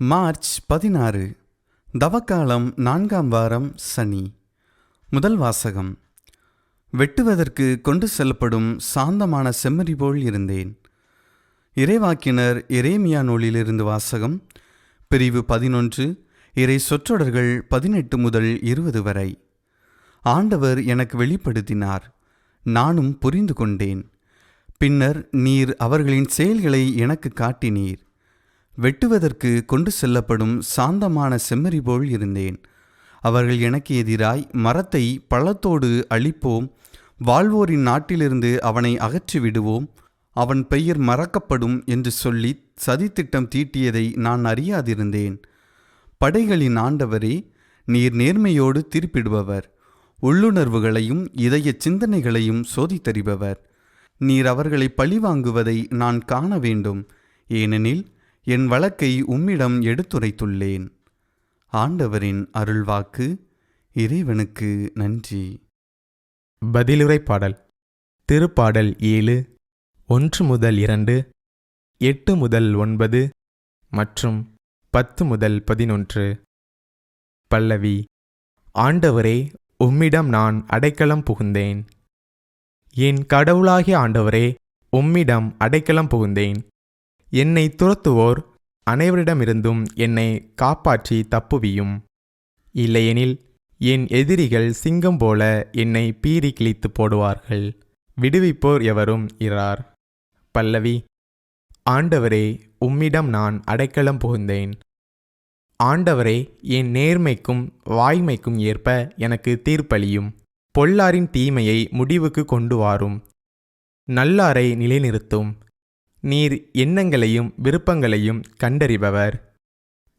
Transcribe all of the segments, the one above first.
March பதினாறு தவக்காலம் நான்காம் வாரம் சனி. முதல் வாசகம். வெட்டுவதற்கு கொண்டு செல்லப்படும் சாந்தமான செம்மறி போல் இருந்தேன். இறைவாக்கினர் இரேமியா நூலிலிருந்து வாசகம் பிரிவு பதினொன்று இறை சொற்றொடர்கள் பதினெட்டு முதல் இருபது வரை. ஆண்டவர் எனக்கு வெளிப்படுத்தினார் நானும் புரிந்து கொண்டேன். பின்னர் நீர் அவர்களின் செயல்களை எனக்கு காட்டினீர். வெட்டுவதற்கு கொண்டு செல்லப்படும் சாந்தமான செம்மறி போல் இருந்தேன். அவர்கள் எனக்கு எதிராய் மரத்தை பழத்தோடு அழிப்போம். வாழ்வோரின் நாட்டிலிருந்து அவனை அகற்றி விடுவோம். அவன் பெயர் மறக்கப்படும் என்று சொல்லி சதித்திட்டம் தீட்டியதை நான் அறியாதிருந்தேன். படைகளின் ஆண்டவரே நீர் நேர்மையோடு திருப்பிடுபவர். உள்ளுணர்வுகளையும் இதய சிந்தனைகளையும் சோதித்தறிபவர். நீர் அவர்களை பழிவாங்குவதை நான் காண வேண்டும். ஏனெனில் என் வழக்கை உம்மிடம் எடுத்துரைத்துள்ளேன். ஆண்டவரின் அருள்வாக்கு இறைவனுக்கு நன்றி. பதிலுரை பாடல் திருப்பாடல் ஏழு ஒன்று முதல் இரண்டு எட்டு முதல் ஒன்பது மற்றும் பத்து முதல் பதினொன்று. பல்லவி ஆண்டவரே உம்மிடம் நான் அடைக்கலம் புகுந்தேன். என் கடவுளாகிய ஆண்டவரே உம்மிடம் அடைக்கலம் புகுந்தேன். என்னை துரத்துவோர் அனைவரிடமிருந்தும் என்னை காப்பாற்றி தப்புவியும். இல்லையெனில் என் எதிரிகள் சிங்கம் போல என்னை பீறி கிழித்து போடுவார்கள். விடுவிப்போர் எவரும் இரார். பல்லவி ஆண்டவரே உம்மிடம் நான் அடைக்கலம் புகுந்தேன். ஆண்டவரே என் நேர்மைக்கும் வாய்மைக்கும் ஏற்ப எனக்கு தீர்ப்பளியும். பொல்லாரின் தீமையை முடிவுக்கு கொண்டு வாரும். நல்லாரை நிலைநிறுத்தும். நீர் எண்ணங்களையும் விருப்பங்களையும் கண்டறிபவர்.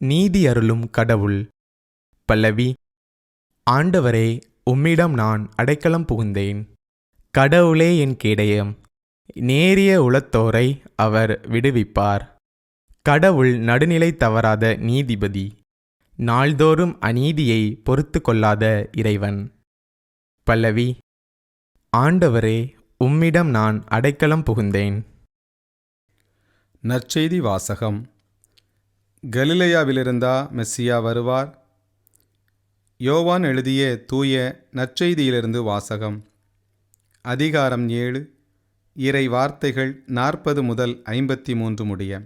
நீதி அருளும் கடவுள். பல்லவி ஆண்டவரே உம்மிடம் நான் அடைக்கலம் புகுந்தேன். கடவுளே என் கேடயம் நேரிய உளத்தோரை அவர் விடுவிப்பார். கடவுள் நடுநிலை தவறாத நீதிபதி நாள்தோறும் அநீதியை பொறுத்து கொள்ளாத இறைவன். பல்லவி ஆண்டவரே உம்மிடம் நான் அடைக்கலம் புகுந்தேன். நற்செய்தி வாசகம். கலிலேயாவிலிருந்தா மெஸ்ஸியா வருவார். யோவான் எழுதிய தூய நற்செய்தியிலிருந்து வாசகம். அதிகாரம் ஏழு இறை வார்த்தைகள் நாற்பது முதல் ஐம்பத்தி மூன்று முடிய.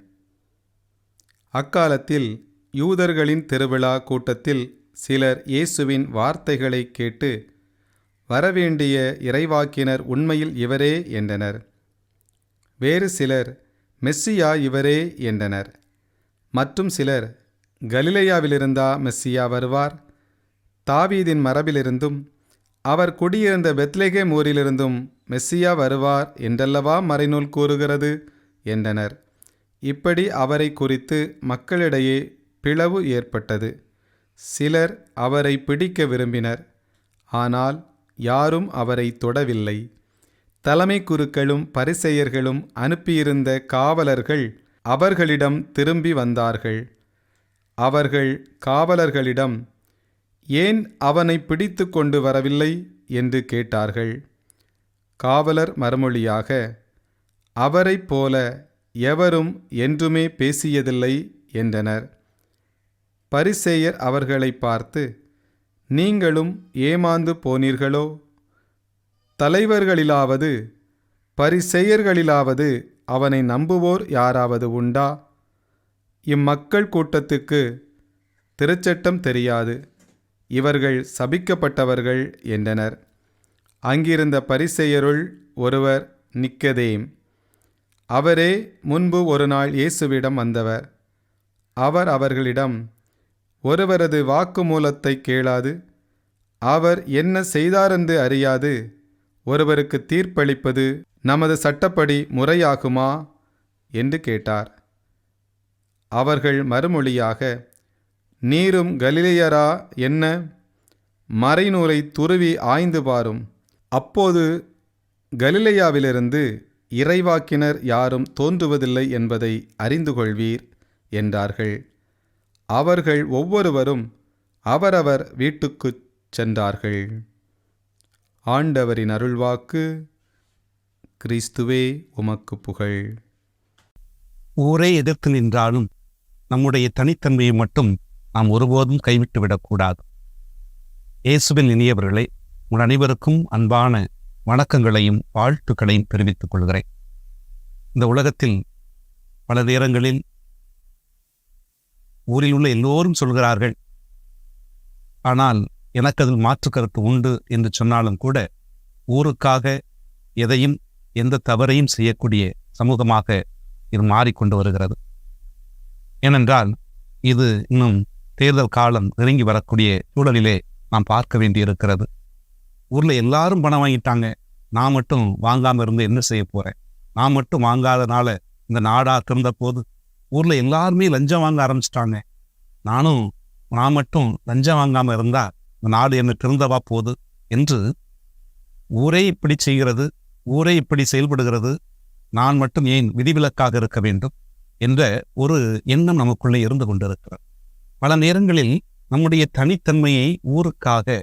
அக்காலத்தில் யூதர்களின் திருவிழா கூட்டத்தில் சிலர் இயேசுவின் வார்த்தைகளை கேட்டு வரவேண்டிய இறைவாக்கினர் உண்மையில் இவரே என்றனர். வேறு சிலர் மெஸ்ஸியா இவரே என்றனர். மற்றும் சிலர் கலிலேயாவிலிருந்தா மெஸ்ஸியா வருவார். தாவீதின் மரபிலிருந்தும் அவர் குடியிருந்த பெத்லேகே ஊரிலிருந்தும் மெஸ்ஸியா வருவார் என்றல்லவா மறைநூல் கூறுகிறது என்றனர். இப்படி அவரை குறித்து மக்களிடையே பிளவு ஏற்பட்டது. சிலர் அவரை பிடிக்க விரும்பினர். ஆனால் யாரும் அவரை தொடவில்லை. தலைமை குருக்களும் பரிசெயர்களும் அனுப்பியிருந்த காவலர்கள் அவர்களிடம் திரும்பி வந்தார்கள். அவர்கள் காவலர்களிடம் ஏன் அவனை பிடித்து கொண்டு வரவில்லை? என்று கேட்டார்கள். காவலர் மறுமொழியாக அவரைப் போல எவரும் என்றுமே பேசியதில்லை என்றனர். பரிசேயர் அவர்களை பார்த்து நீங்களும் ஏமாந்து போனீர்களோ? தலைவர்களிலாவது பரிசெயர்களிலாவது அவனை நம்புவோர் யாராவது உண்டா? இம்மக்கள் கூட்டத்துக்கு திருச்சட்டம் தெரியாது. இவர்கள் சபிக்கப்பட்டவர்கள் என்றனர். அங்கிருந்த பரிசெயருள் ஒருவர் நிக்கதேம். அவரே முன்பு ஒரு நாள் இயேசுவிடம் வந்தவர். அவர் அவர்களிடம் ஒருவரது வாக்குமூலத்தை கேளாது. அவர் என்ன செய்தாரென்று அறியாது. ஒருவருக்கு தீர்ப்பளிப்பது நமது சட்டப்படி முறையாகுமா? என்று கேட்டார். அவர்கள் மறுமொழியாக நீரும் கலிலேயரா என்ன? மறைநூலை துருவி ஆய்ந்து பாரும். அப்போது கலிலேயாவிலிருந்து இறைவாக்கினர் யாரும் தோன்றுவதில்லை என்பதை அறிந்து கொள்வீர் என்றார்கள். அவர்கள் ஒவ்வொருவரும் அவரவர் வீட்டுக்குச் சென்றார்கள். ஆண்டவரின் அருள்வாக்கு கிறிஸ்துவே உமக்கு புகழ். ஊரே எதிர்த்து நின்றாலும் நம்முடைய தனித்தன்மையை மட்டும் நாம் ஒருபோதும் கைவிட்டு விடக்கூடாது. இயேசுவின் இனியவர்களே உங்கள் அனைவருக்கும் அன்பான வணக்கங்களையும் வாழ்த்துக்களையும் தெரிவித்துக் கொள்கிறேன். இந்த உலகத்தில் பல நேரங்களில் ஊரில் உள்ள எல்லோரும் சொல்கிறார்கள் ஆனால் எனக்கு அதில் மாற்று கருத்து உண்டு என்று சொன்னாலும் கூட ஊருக்காக எதையும் எந்த தவறையும் செய்யக்கூடிய சமூகமாக இது மாறிக்கொண்டு வருகிறது. ஏனென்றால் இது இன்னும் தேர்தல் காலம் நெருங்கி வரக்கூடிய சூழலிலே நாம் பார்க்க வேண்டியிருக்கிறது. ஊரில் எல்லாரும் பணம் வாங்கிட்டாங்க. நான் மட்டும் வாங்காமல் இருந்து என்ன செய்ய போகிறேன் நான் மட்டும் வாங்காதனால இந்த நாடா திறந்த போது ஊரில் எல்லாருமே லஞ்சம் வாங்க ஆரம்பிச்சிட்டாங்க. நானும் நான் மட்டும் லஞ்சம் வாங்காமல் இருந்தா நாடு என்ன திருந்தவா போகுது என்று ஊரே இப்படி செய்கிறது ஊரே இப்படி செயல்படுகிறது நான் மட்டும் ஏன் விதிவிலக்காக இருக்க வேண்டும் என்ற ஒரு எண்ணம் நமக்குள்ளே இருந்து கொண்டிருக்கிறது. பல நேரங்களில் நம்முடைய தனித்தன்மையை ஊருக்காக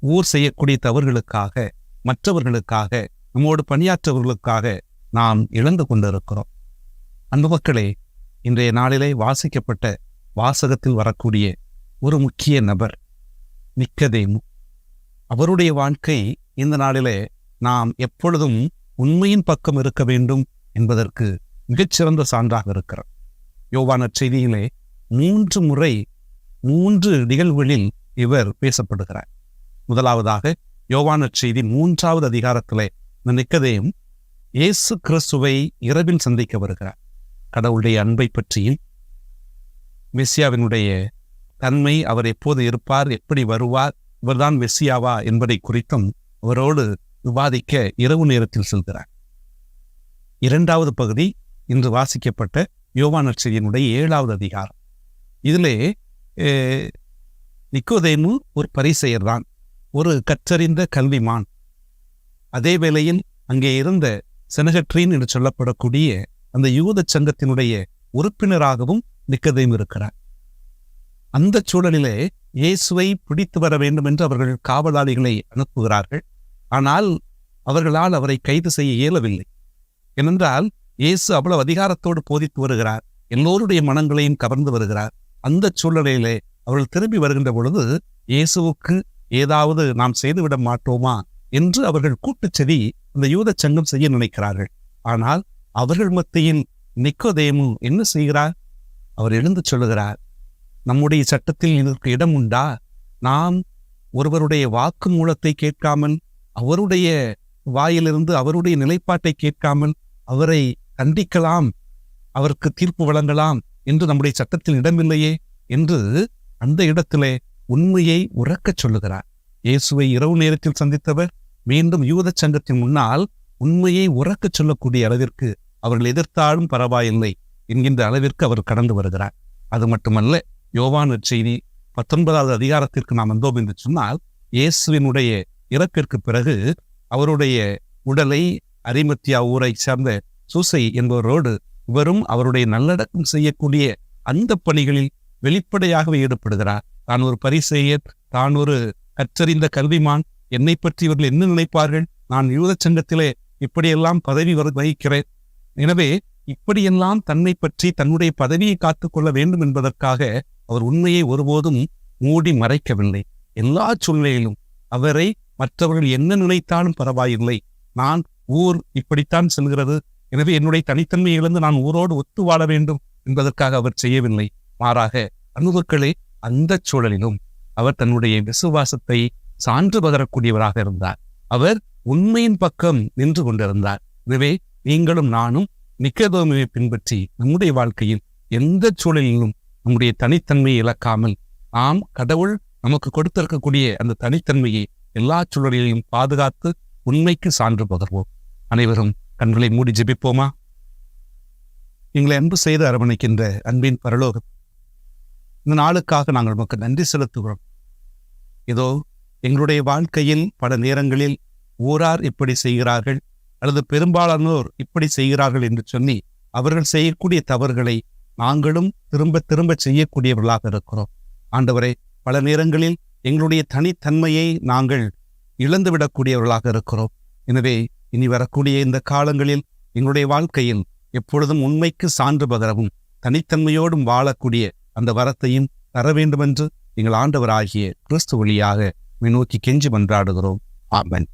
ஊர் செய்யக்கூடிய தவறுகளுக்காக மற்றவர்களுக்காக நம்மோடு பணியாற்றவர்களுக்காக நாம் இழந்து கொண்டிருக்கிறோம். அன்பு மக்களே இன்றைய நாளிலே வாசிக்கப்பட்ட வாசகத்தில் வரக்கூடிய ஒரு முக்கிய நபர் நிக்கதேமு அவருடைய வாழ்க்கை இந்த நாளிலே நாம் எப்பொழுதும் உண்மையின் பக்கம் இருக்க வேண்டும் என்பதற்கு மிகச்சிறந்த சான்றாக இருக்கிறது. யோவான செய்தியிலே மூன்று முறை மூன்று நிகழ்வுகளில் இவர் பேசப்படுகிறார். முதலாவதாக யோவான செய்தி மூன்றாவது அதிகாரத்திலே இந்த நிக்கதேயும் இயேசு கிறிஸ்துவை இரவில் சந்திக்க வருகிறார். கடவுளுடைய அன்பை பற்றியும் மெஸ்ஸியாவினுடைய தன்மை அவர் எப்போது இருப்பார் எப்படி வருவார் இவர்தான் மெஸ்ஸியாவா என்பதை குறித்தும் அவரோடு விவாதிக்க இரவு நேரத்தில் செல்கிறார். இரண்டாவது பகுதி இன்று வாசிக்கப்பட்ட யோவான செய்தியினுடைய ஏழாவது அதிகாரம். இதிலே நிக்கோதேமு ஒரு பரிசெயர் தான் ஒரு கற்றறிந்த கல்விமான். அதே வேளையில் அங்கே இருந்த செனகட்ரின் என்று சொல்லப்படக்கூடிய அந்த யூத சங்கத்தினுடைய உறுப்பினராகவும் நிக்கதேம் இருக்கிறார். அந்த சூழலிலே இயேசுவை பிடித்து வர வேண்டும் என்று அவர்கள் காவலாளிகளை அனுப்புகிறார்கள். ஆனால் அவர்களால் அவரை கைது செய்ய இயலவில்லை. ஏனென்றால் இயேசு அவ்வளவு அதிகாரத்தோடு போதித்து வருகிறார். எல்லோருடைய மனங்களையும் கவர்ந்து வருகிறார். அந்த சூழ்நிலையிலே அவர்கள் திரும்பி வருகின்ற பொழுது இயேசுவுக்கு ஏதாவது நாம் செய்துவிட மாட்டோமா என்று அவர்கள் கூட்டுச்செதி அந்த யூத சங்கம் செய்ய நினைக்கிறார்கள். ஆனால் அவர்கள் மத்தியில் நிக்கோதேமு என்ன செய்கிறார்? அவர் எழுந்து சொல்லுகிறார். நம்முடைய சட்டத்தில் இதற்கு இடம் உண்டா நாம் ஒருவருடைய வாக்கு மூலத்தை கேட்காமல் அவருடைய வாயிலிருந்து அவருடைய நிலைப்பாட்டை கேட்காமல் அவரை கண்டிக்கலாம் அவருக்கு தீர்ப்பு வழங்கலாம் என்று நம்முடைய சட்டத்தில் இடமில்லையே என்று அந்த இடத்திலே உண்மையை உறக்கச் சொல்லுகிறார். இயேசுவை இரவு நேரத்தில் சந்தித்தவர் மீண்டும் யூத சங்கத்தின் முன்னால் உண்மையை உறக்கச் சொல்லக்கூடிய அளவிற்கு அவர்கள் எதிர்த்தாலும் பரவாயில்லை என்கின்ற அளவிற்கு அவர் கடந்து வருகிறார். அது மட்டுமல்ல யோவான் செய்தி பத்தொன்பதாவது அதிகாரத்திற்கு நாம் வந்தோம் என்று சொன்னால் இயேசுவினுடைய இறப்பிற்கு பிறகு அவருடைய உடலை அரிமத்தியா ஊரை சார்ந்த சூசை என்பவரோடு இவரும் அவருடைய நல்லடக்கம் செய்யக்கூடிய அந்த பணிகளில் வெளிப்படையாகவே ஈடுபடுகிறார். தான் ஒரு பரிசெயர் தான் ஒரு கற்றறிந்த கல்விமான் என்னை பற்றி இவர்கள் என்ன நினைப்பார்கள்? நான் யூத சங்கத்திலே இப்படியெல்லாம் பதவி வகிக்கிறேன். எனவே இப்படியெல்லாம் தன்னை பற்றி தன்னுடைய பதவியை காத்துக்கொள்ள வேண்டும் என்பதற்காக அவர் உண்மையை ஒருபோதும் மூடி மறைக்கவில்லை. எல்லா சூழ்நிலையிலும் அவரை மற்றவர்கள் என்ன நினைத்தாலும் பரவாயில்லை. நான் ஊர் இப்படித்தான் செல்கிறது. எனவே என்னுடைய தனித்தன்மையை இழந்து நான் ஊரோடு ஒத்து வாழ வேண்டும் என்பதற்காக அவர் செய்யவில்லை. மாறாக அனுபவக்களே அந்த சூழலிலும் அவர் தன்னுடைய விசுவாசத்தை சான்று பகரக்கூடியவராக இருந்தார். அவர் உண்மையின் பக்கம் நின்று கொண்டிருந்தார். எனவே நீங்களும் நானும் நிக்கதோமையை பின்பற்றி நம்முடைய வாழ்க்கையில் எந்த சூழலிலும் நம்முடைய தனித்தன்மையை இழக்காமல் நாம் கடவுள் நமக்கு கொடுத்திருக்கக்கூடிய அந்த தனித்தன்மையை எல்லா சூழலிலும் பாதுகாத்து உண்மைக்கு சான்று பகர்வோம். அனைவரும் கண்களை மூடி ஜெபிப்போமா? எங்களை அன்பு செய்து அரவணைக்கின்ற அன்பின் பரலோகம் இந்த நாளுக்காக நாங்கள் உமக்கு நன்றி செலுத்துகிறோம். இதோ எங்களுடைய வாழ்க்கையில் பல நேரங்களில் ஊரார் இப்படி செய்கிறார்கள். அல்லது பெரும்பாலானோர் இப்படி செய்கிறார்கள் என்று சொல்லி அவர்கள் செய்யக்கூடிய தவறுகளை நாங்களும் திரும்ப திரும்ப செய்யக்கூடியவர்களாக இருக்கிறோம். ஆண்டவரே பல நேரங்களில் எங்களுடைய தனித்தன்மையை நாங்கள் இழந்துவிடக்கூடியவர்களாக இருக்கிறோம். எனவே இனி வரக்கூடிய இந்த காலங்களில் எங்களுடைய வாழ்க்கையில் எப்பொழுதும் உண்மைக்கு சான்று பகரவும் தனித்தன்மையோடும் வாழக்கூடிய அந்த வரத்தையும் தர வேண்டுமென்று எங்கள் ஆண்டவராகிய கிறிஸ்து வழியாக நோக்கி கெஞ்சி மன்றாடுகிறோம். ஆமென்.